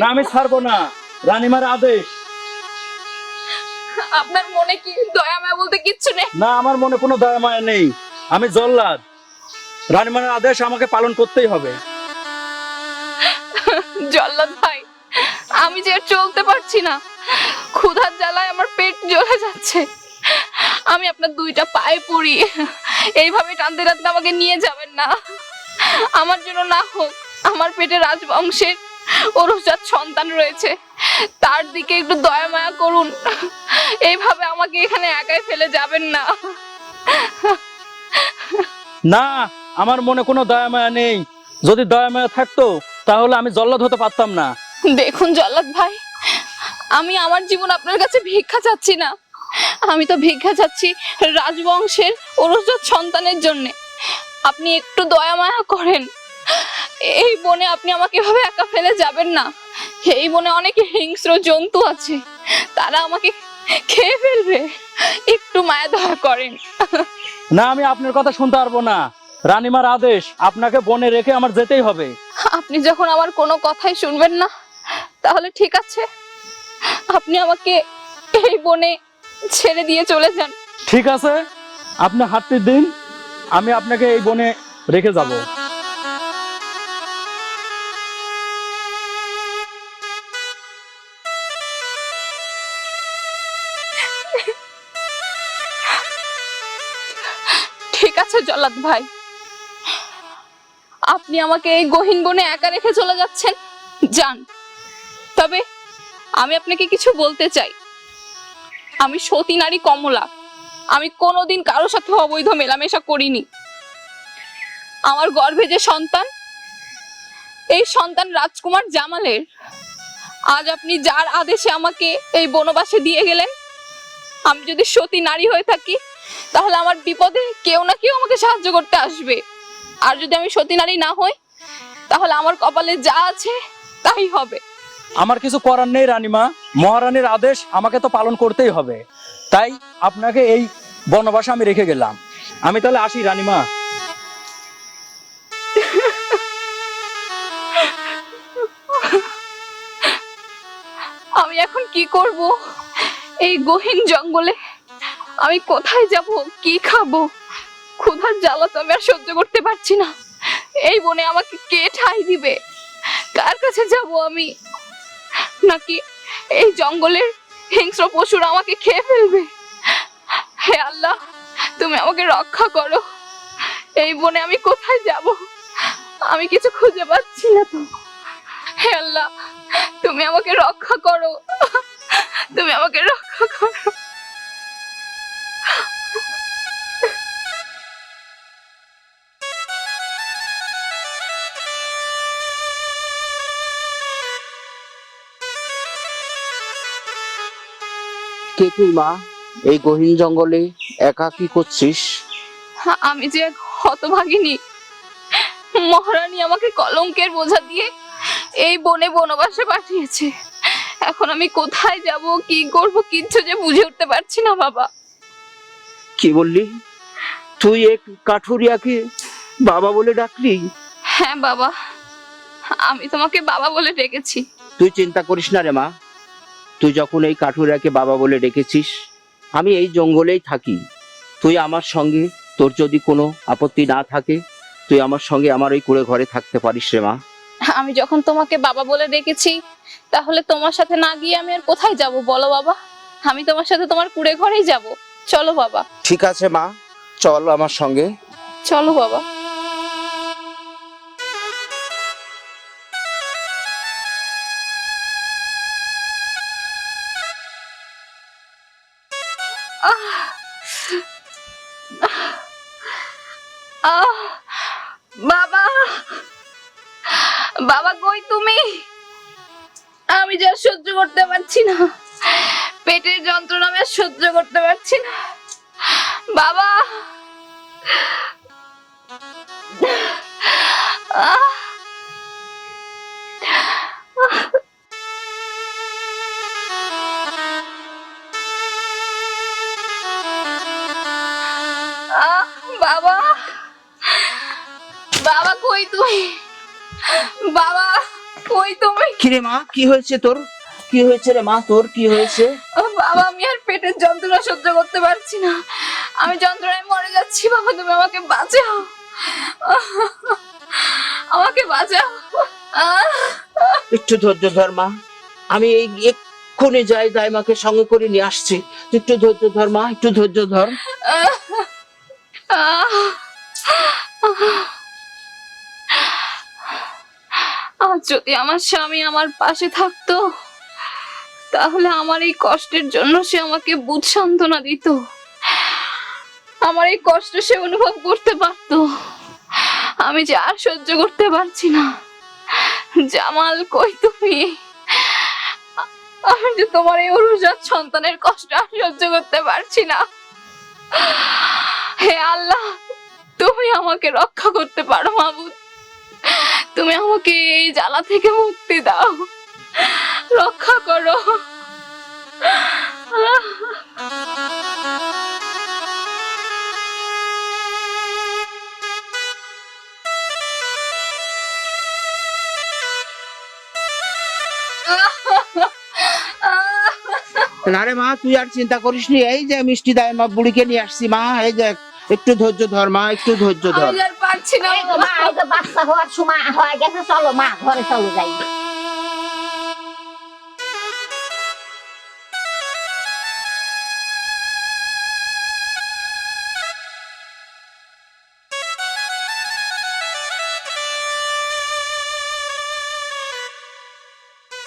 না আমি ছাড়বো না। রানীমার আদেশ। আপনার মনে কি দয়া মায়া বলতে কিচ্ছু নেই? না আমার মনে কোনো দয়া মায়া নেই। আমি জল্লাদ। রানীমার আদেশ আমাকে পালন করতেই হবে। জল্লাদ ভাই আমি যে চলতে পারছি না। ক্ষুধার জ্বালায় আমার পেট জ্বলে যাচ্ছে। আমি আপনার দুইটা পায়ে পড়ি। এইভাবে টানতে টানতে আমাকে নিয়ে যাবেন না। আমার জন্য না হোক আমার পেটে রাজবংশের ওরসজাত সন্তান রয়েছে। তার দিকে একটু দয়া মায়া করুন। এইভাবে আমাকে এখানে একাই ফেলে যাবেন না। না আমার মনে কোনো দয়া মায়া নেই। যদি দয়া মায়া থাকতো তাহলে আমি জল্লাদ হতে পারতাম না। দেখুন জল্লাদ ভাই আমি আমার জীবন আপনার কাছে ভিক্ষা চাচ্ছি না। আমি তো ভিক্ষা চাচ্ছি রাজবংশের ওরসজাত সন্তানের জন্য। আপনি একটু দয়া মায়া করেন। এই বনে আপনি আমাকে এভাবে একা ফেলে যাবেন না। এই বনে অনেক হিংস্র জন্তু আছে। তারা আমাকে খেয়ে ফেলবে। একটু মায়া দয়া করেন। না আমি আপনার কথা শুনতে পারব না। রানীমার আদেশ আপনাকে বনে রেখে আমার যেতেই হবে। আপনি যখন আমার কোনো কথাই শুনবেন না তাহলে ঠিক আছে। আপনি আমাকে এই বনে ছেড়ে দিয়ে চলে যান। ঠিক আছে। আপনি হাঁটতে দিন আমি আপনাকে এই বনে রেখে যাব। জল্লাদ ভাই। আপনি আমাকে এই গহীন বনে একা রেখে চলে যাচ্ছেন? যান। তবে আমি আপনাকে কিছু বলতে চাই। আমি সতী নারী কমলা। আমি কোনোদিন কারোর সাথে অবৈধ মেলামেশা করিনি। আমার গর্ভে যে সন্তান, এই সন্তান রাজকুমার জামালের। আজ আপনি যার আদেশে আমাকে এই বনবাসে দিয়ে গেলেন? আমি যদি সতী নারী হয়ে থাকি তাহলে আমার বিপদে কেউ না কেউ আমাকে সাহায্য করতে আসবে। আর যদি আমি সতী নারী না হই তাহলে আমার কপালে যা আছে তাই হবে। আমার কিছু করার নেই রানীমা। মহারানীর আদেশ আমাকে তো পালন করতেই হবে। তাই আপনাকে এই বনবাসে আমি রেখে গেলাম। আমি তাহলে আসি রানীমা। আমি এখন কি করব? এই গহীন জঙ্গলে আমি কোথায় যাব? কি খাব? ক্ষুধার জ্বালা তো আমি আর সহ্য করতে পারছি না। এই বনে আমাকে কে ঠাই দিবে? কার কাছে যাব আমি? নাকি এই জঙ্গলের হিংস্র পশুরা আমাকে খেয়ে ফেলবে? হে আল্লাহ, তুমি আমাকে রক্ষা করো। এই বনে আমি কোথায় যাব? আমি কিছু খুঁজে পাচ্ছি না তো। হে আল্লাহ, তুমি আমাকে রক্ষা করো। তুমি আমাকে রক্ষা করো। কে তুই, মা? এই গহীন জঙ্গলে একা কি করছিস? আমি যে এক হতভাগিনী। মহারানী আমাকে কলঙ্কের বোঝা দিয়ে এই বনে বনবাসে পাঠিয়েছে। এখন আমি কোথায় যাব, কি করব, কিচ্ছু যে বুঝে উঠতে পারছি না, বাবা। কি বললি? তুই এক কাঠুরিয়াকে বাবা বলে ডাকলি? হ্যাঁ বাবা আমি তোমাকে বাবা বলে ডেকেছি। তুই চিন্তা করিস না রে মা তুই যখন এই কাঠুরিয়াকে বাবা বলে ডেকেছিস আমি এই জঙ্গলেই থাকি। তুই আমার সঙ্গে তোর যদি কোনো আপত্তি না থাকে তুই আমার সঙ্গে আমার ওই কুড়ে ঘরে থাকতে পারিস রে মা। আমি যখন তোমাকে বাবা বলে ডেকেছি তাহলে তোমার সাথে না গিয়ে আমি আর কোথায় যাব বলো বাবা? আমি তোমার সাথে তোমার কুড়ে ঘরেই যাব। চলো বাবা। ঠিক আছে মা চল আমার সঙ্গে। চলো বাবা। সহ্য করতে পারছি না। বাবা! বাবা! বাবা, কই তুই বাবা, কই তুমি? কিরে মা, কি হয়েছে তোর? কি হয়েছে রে মা, তোর কি হয়েছে ও বাবা আমি আর পেটের যন্ত্রণা সহ্য করতে পারছি না আমি যন্ত্রণায় মরে যাচ্ছি বাবা তুমি আমাকে বাঁচাও আমাকে বাঁচাও একটু ধৈর্য ধর মা আমি এই এক্ষুনি যাই দাইমাকে সঙ্গে করে নিয়ে আসছি একটু ধৈর্য ধর মা একটু ধৈর্য ধর! আজ যদি আমার স্বামী আমার পাশে থাকতো তাহলে আমার এই কষ্টের জন্য সে আমাকে বুধ সান্ত্বনা দিত। আমার এই কষ্ট সে অনুভব করতে পারতো। আমি যে আর সহ্য করতে পারছি না। জামাল, কই তুমি? আমি যে তোমার এই অরুজাত সন্তানের কষ্ট আর সহ্য করতে পারছি না। হে আল্লাহ, তুমি আমাকে রক্ষা করতে পারো, মাবুদ। তুমি আমাকে এই জ্বালা থেকে মুক্তি দাও। রক্ষা করো। না রে মা তুই আর চিন্তা করিস নি। এই যে মিষ্টি দাইমা বুড়িকে নিয়ে আসছি মা এই যে একটু ধৈর্য ধর মা একটু ধৈর্য ধর। আর পারছি না। মা বাচ্চা হওয়ার সময় হয়ে গেছে চলো মা ঘরে চলো যাই।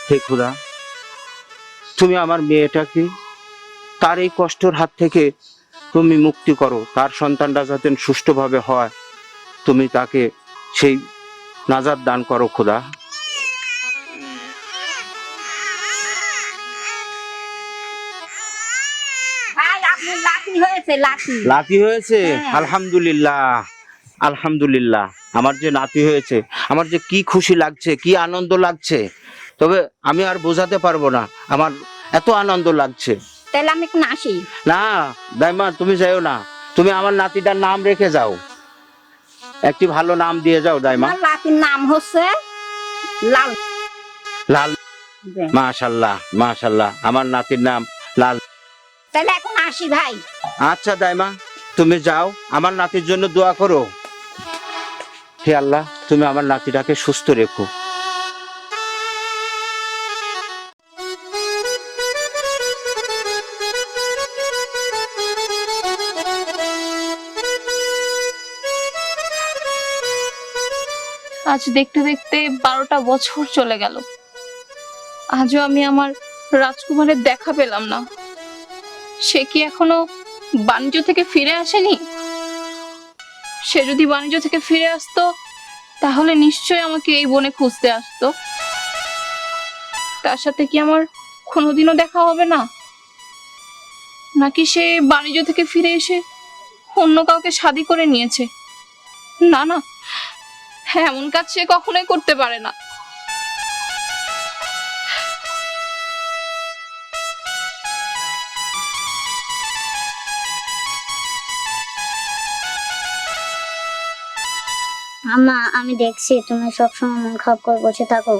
হে খুদা তুমি আমার মেয়েটাকে তার এই কষ্টের হাত থেকে তুমি মুক্তি করো তার সন্তানটা যাতে সুষ্ঠুভাবে হয় তুমি তাকে সেই নাজাদ দান করো খোদা। হয়েছে নাতি হয়েছে? হ্যাঁ। আলহামদুলিল্লাহ আলহামদুলিল্লাহ। আমার যে নাতি হয়েছে আমার যে কি খুশি লাগছে কি আনন্দ লাগছে তবে আমি আর বোঝাতে পারব না। আমার এত আনন্দ লাগছে। তাহলে আমি এখন আসি। না দাইমা তুমি যাইও না। তুমি আমার নাতিটার নাম রেখে যাও। একটি ভালো নাম দিয়ে যাও দাইমা। আমার লাঠির নাম হচ্ছে লাল। লাল। মাশাল্লাহ মাশাল্লাহ আমার নাতির নাম লাল। তাহলে এখন আসি ভাই। আচ্ছা দাইমা তুমি যাও আমার নাতির জন্য দোয়া করো। হে আল্লাহ তুমি আমার নাতিটাকে সুস্থ রেখো। আজ দেখতে দেখতে বারোটা বছর চলে গেল। আজও আমি আমার রাজকুমারের দেখা পেলাম না। সে কি এখনও বাণিজ্য থেকে ফিরে আসেনি? সে যদি বাণিজ্য থেকে ফিরে আসতো, তাহলে নিশ্চয় আমাকে এই বনে খুঁজতে আসতো। তার সাথে কি আমার কোনোদিনও দেখা হবে না? নাকি সে বাণিজ্য থেকে ফিরে এসে অন্য কাউকে শাদি করে নিয়েছে? না না এমন কাজ সে কখনোই করতে পারে না। আম্মা আমি দেখছি তুমি সবসময় মন খারাপ করে বসে থাকো।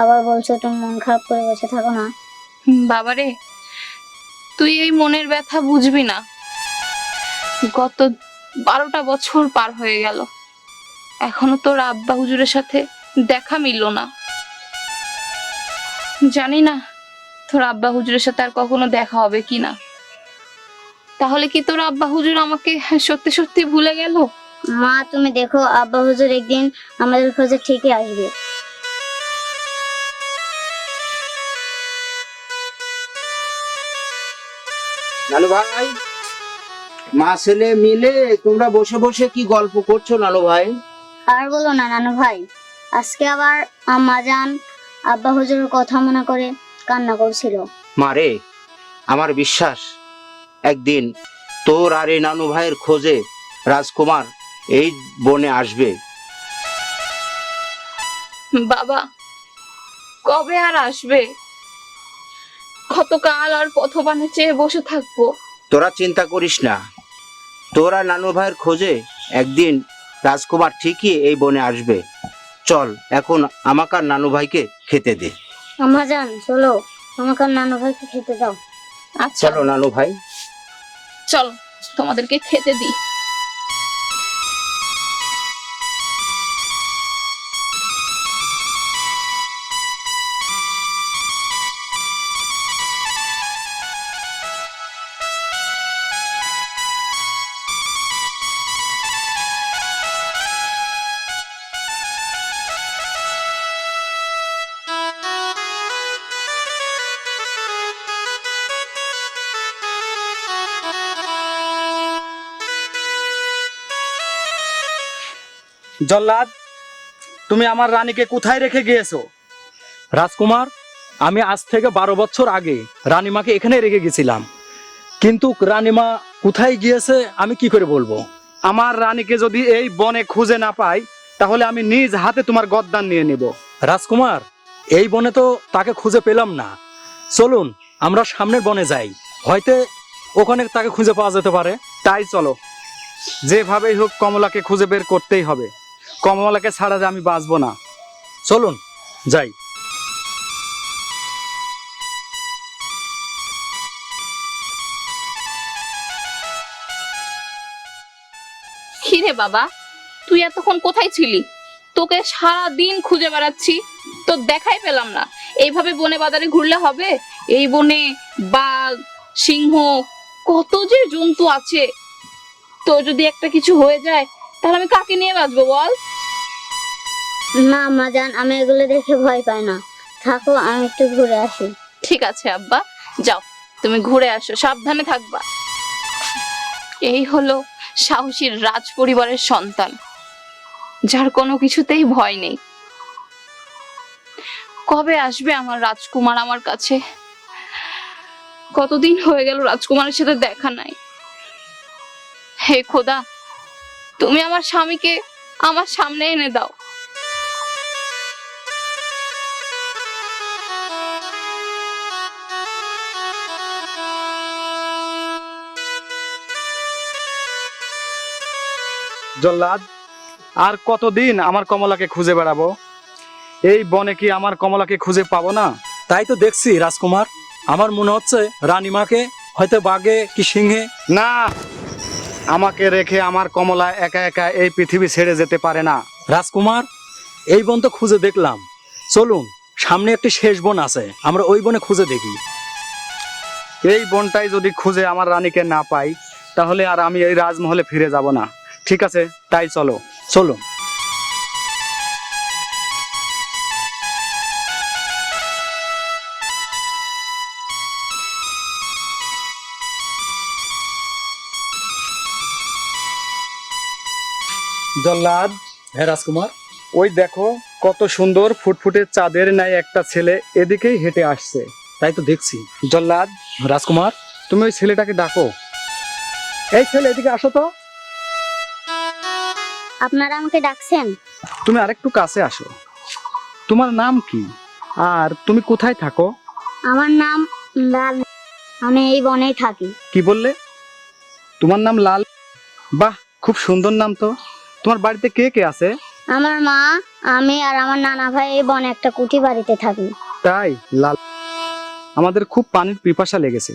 আবার বলছো তুমি মন খারাপ করে বসে থাকো না। বাবারে তুই এই মনের ব্যথা বুঝবি না। গত বারোটা বছর পার হয়ে গেল। এখনও তোর আব্বা হুজুরের সাথে দেখা মিলল না। জানি না তোর আব্বা হুজুরের সাথে আর কখনো দেখা হবে কি না। তাহলে কি তোর আব্বা হুজুর আমাকে সত্যি সত্যি ভুলে গেল? মা তুমি দেখো আব্বা হুজুর একদিন আমাদের খোঁজে ঠিকই আসবে। নানু ভাই মা ছেলে মিলে তোমরা বসে বসে কি গল্প করছ নানু ভাই? আর বলো না নানু ভাই। আজকে আবার আম্মা জান আব্বা হুজুরের কথা মনে করে কান্না করছিল। মারে আমার বিশ্বাস একদিন তোর আর এই নানু ভাইয়ের খোঁজে রাজকুমার এই বনে আসবে। বাবা কবে আর আসবে? কতকাল আর পথবানে চেয়ে বসে থাকব? তোরা চিন্তা করিস না তোরা নানু ভাইয়ের খোঁজে একদিন রাজকুমার ঠিকই এই বনে আসবে। চল এখন আমাকার আর নানু ভাইকে খেতে দে। আমরা যান চলো আমাকার আর নানু ভাইকে খেতে দাও। আচ্ছা। চলো নানু ভাই চল তোমাদেরকে খেতে দিই। জল্লাদ তুমি আমার রানীকে কোথায় রেখে গিয়েছো? রাজকুমার আমি আজ থেকে বারো বছর আগে রানীমাকে এখানে রেখে গেছিলাম। কিন্তু রানীমা কোথায় গিয়েছে আমি কি করে বলব? আমার রানীকে যদি এই বনে খুঁজে না পাই তাহলে আমি নিজ হাতে তোমার গদ্দান নিয়ে নিব। রাজকুমার এই বনে তো তাকে খুঁজে পেলাম না। চলুন আমরা সামনের বনে যাই। হয়তো ওখানে তাকে খুঁজে পাওয়া যেতে পারে। তাই চলো। যেভাবেই হোক কমলাকে খুঁজে বের করতেই হবে। কমলাকে ছাড়া যে আমি বাঁচবো না। চলুন, যাই। বাবা, তুই এতক্ষণ কোথায় ছিলি? তোকে সারা দিন খুঁজে বেড়াচ্ছি, তো দেখাই পেলাম না। এইভাবে বনে বাজারে ঘুরলে হবে? এই বনে বাঘ, সিংহ, কত যে জন্তু আছে। তো যদি একটা কিছু হয়ে যায় তাহলে আমি কাকে নিয়ে বাঁচবো বল? না মা জান আমি এগুলো দেখে ভয় পাই না। থাকো আমি একটু ঘুরে আসি। ঠিক আছে আব্বা। যাও তুমি ঘুরে আসো সাবধানে থাকবা। এই হলো সাহসীর রাজ পরিবারের সন্তান যার কোনো কিছুতেই ভয় নেই। কবে আসবে আমার রাজকুমার আমার কাছে? কতদিন হয়ে গেল রাজকুমারের সাথে দেখা নাই? হে খোদা তুমি আমার স্বামীকে আমার সামনে এনে দাও। জল্লাদ আর কতদিন আমার কমলাকে খুঁজে বেড়াবো? এই বনে কি আমার কমলাকে খুঁজে পাবো না? তাই তো দেখছি রাজকুমার আমার মনে হচ্ছে রানীমাকে হয়তো বাঘে কি সিংহে। না আমাকে রেখে আমার কমলা একা একা এই পৃথিবী ছেড়ে যেতে পারে না। রাজকুমার এই বন তো খুঁজে দেখলাম। চলুন সামনে একটি শেষ বন আছে। আমরা ওই বনে খুঁজে দেখি। এই বনটাই যদি খুঁজে আমার রানীকে না পাই তাহলে আর আমি এই রাজমহলে ফিরে যাব না। ঠিক আছে তাই চলো। চলুন। জল্লাদ হ্যাঁ রাজকুমার? ওই দেখো কত সুন্দর ফুটফুটে চাঁদের ন্যায় একটা ছেলে এদিকেই হেঁটে আসছে। তাই তো দেখছি। জল্লাদ রাজকুমার? তুমি ওই ছেলেটাকে ডাকো। এই ছেলে এদিকে আসো তো। আপনারা আমাকে ডাকছেন? তুমি আরেকটু কাছে আসো। তোমার নাম কি? আর তুমি কোথায় থাকো? আমার নাম লাল। আমি এই বনেই থাকি। কি বললে? তোমার নাম লাল? বাহ খুব সুন্দর নাম তো। তোমার বাড়িতে কে কে আছে? আমার মা আমি আর আমার নানা ভাই এই বনে একটা কুটি বাড়িতে থাকি। তাই? লাল। আমাদের খুব পানির পিপাসা লেগেছে।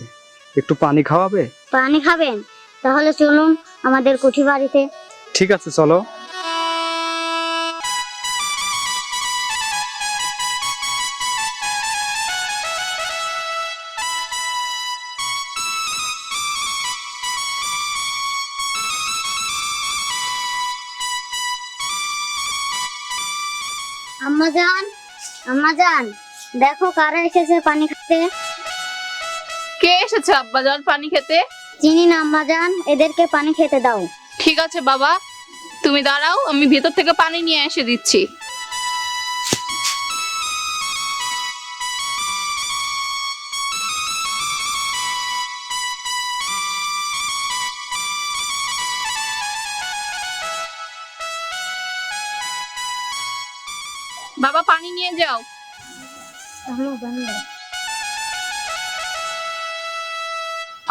একটু পানি খাওয়াবে? পানি খাবেন? তাহলে চলুন আমাদের কুঠি বাড়িতে। ঠিক আছে চলো। আম্মা যান আম্মা যান দেখো কারা এসেছে পানি খেতে? কে এসেছে আব্বাজান পানি খেতে? চিনি না আম্মা যান এদেরকে পানি খেতে দাও। ঠিক আছে বাবা তুমি দাঁড়াও আমি ভেতর থেকে পানি নিয়ে এসে দিচ্ছি।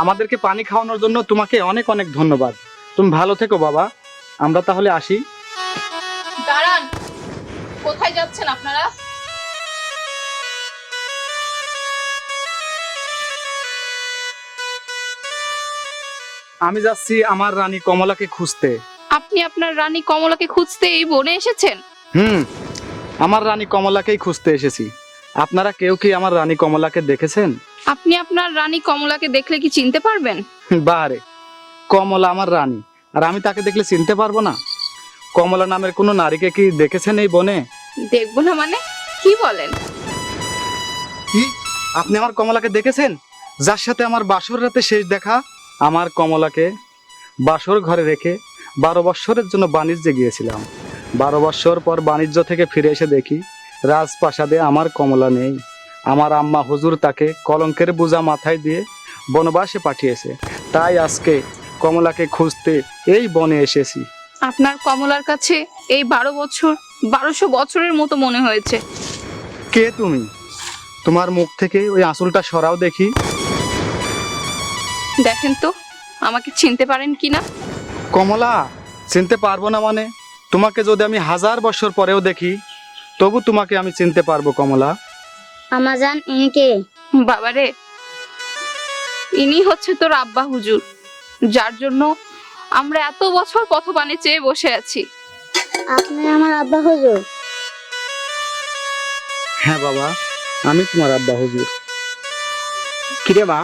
আমাদেরকে পানি খাওয়ানোর জন্য তোমাকে অনেক অনেক ধন্যবাদ। তুমি ভালো থেকো বাবা। আমরা তাহলে আসি। দাঁড়ান। কোথায় যাচ্ছেন আপনারা? আমি যাচ্ছি আমার রানী কমলাকে খুঁজতে। আপনি আপনার রানী কমলাকে খুঁজতে এই বনে এসেছেন? হুম আমার রানী কমলাকেই খুঁজতে এসেছি। আপনারা কেউ কি আমার রানী কমলাকে দেখেছেন? আপনি আপনার রানী কমলাকে দেখলে কি চিনতে পারবেন? বাহারে কমলা আমার রানী আর আমি তাকে দেখলে চিনতে পারব না। কমলা নামের কোনো নারীকে কি দেখেছেন এই বনে? দেখব না মানে? কি বলেন? কি? আপনি আমার কমলাকে দেখেছেন? যার সাথে আমার বাসর রাতে শেষ দেখা? আমার কমলাকে বাসর ঘরে রেখে বারো বৎসরের জন্য বাণিজ্যে গিয়েছিলাম। বারো বৎসর পর বাণিজ্য থেকে ফিরে এসে দেখি রাজপ্রাসাদে আমার কমলা নেই। আমার আম্মা হুজুর তাকে কলঙ্কের বোঝা মাথায় দিয়ে বনবাসে পাঠিয়েছে। তাই আজকে কমলাকে খুঁজতে এই বনে এসেছি। আপনার কমলার কাছে এই বারো বছর বারোশো বছরের মতো মনে হয়েছে। কে তুমি? তোমার মুখ থেকে ওই আঁচলটা সরাও দেখি। দেখেন তো আমাকে চিনতে পারেন কিনা কমলা চিনতে পারব না মানে? তোমাকে যদি আমি হাজার বছর পরেও দেখি তবু তোমাকে আমি চিনতে পারব কমলা। আমাজান ইনকে বাবারে ইনি হচ্ছে তোর আব্বা হুজুর যার জন্য আমরা এত বছর পথপানে চেয়ে বসে আছি। আপনি আমার আব্বা হুজুর? হ্যাঁ বাবা আমি তোমার আব্বা হুজুর। কিরে মা?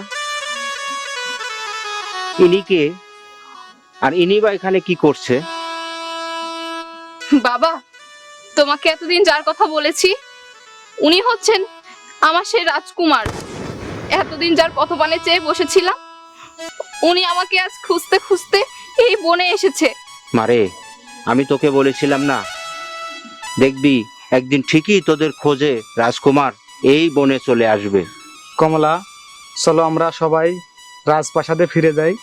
ইনি কে? আর ইনি বা এখানে কি করছে? বাবা তোমাকে এতদিন যার কথা বলেছি উনি হচ্ছেন আমার সেই রাজকুমার। এতদিন যার পথপানে চেয়ে বসেছিলাম উনি আমাকে আজ খুঁজতে খুঁজতে এই বনে এসেছে। মারে আমি তোকে বলেছিলাম না। দেখবি একদিন ঠিকই তোদের খোঁজে রাজকুমার এই বনে চলে আসবে। কমলা চলো আমরা সবাই রাজপ্রাসাদে ফিরে যাই।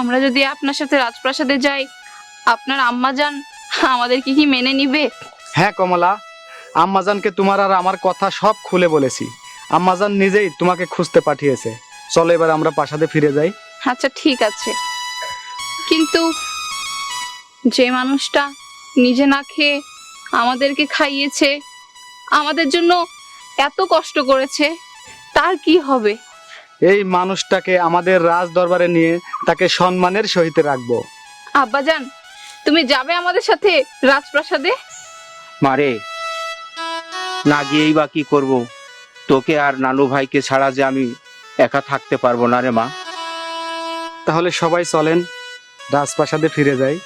আমরা যদি আপনার সাথে রাজপ্রাসাদে যাই আপনার আম্মা যান আমাদের কি কি মেনে নিবে? হ্যাঁ কমলা। আম্মাজানকে তোমার আর আমার কথা সব খুলে বলেছি। আম্মাজান নিজেই তোমাকে খুঁজতে পাঠিয়েছে। চলো এবার আমরা প্রাসাদে ফিরে যাই। আচ্ছা ঠিক আছে। কিন্তু যে মানুষটা নিজে না খেয়ে আমাদেরকে খাইয়েছে আমাদের জন্য এত কষ্ট করেছে তার কি হবে? এই মানুষটাকে আমাদের রাজ দরবারে নিয়ে তাকে সম্মানের সহিত রাখব। আব্বাজান তুমি যাবে আমাদের সাথে রাজপ্রাসাদে? মারে না গিয়েই বা কি করব? তোকে আর নানু ভাইকে ছাড়া যে আমি একা থাকতে পারব না রে মা। তাহলে সবাই চলেন রাজপ্রাসাদে ফিরে যাই।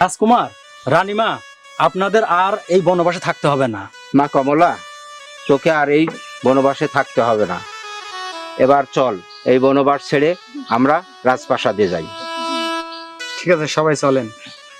রাজকুমার রানীমা আপনাদের আর এই বনবাসে থাকতে হবে না। মা কমলা তোকে আর এই বনবাসে থাকতে হবে না। এবার চল এই বনবাস ছেড়ে আমরা রাজপ্রাসাদে যাই। ঠিক আছে সবাই চলেন।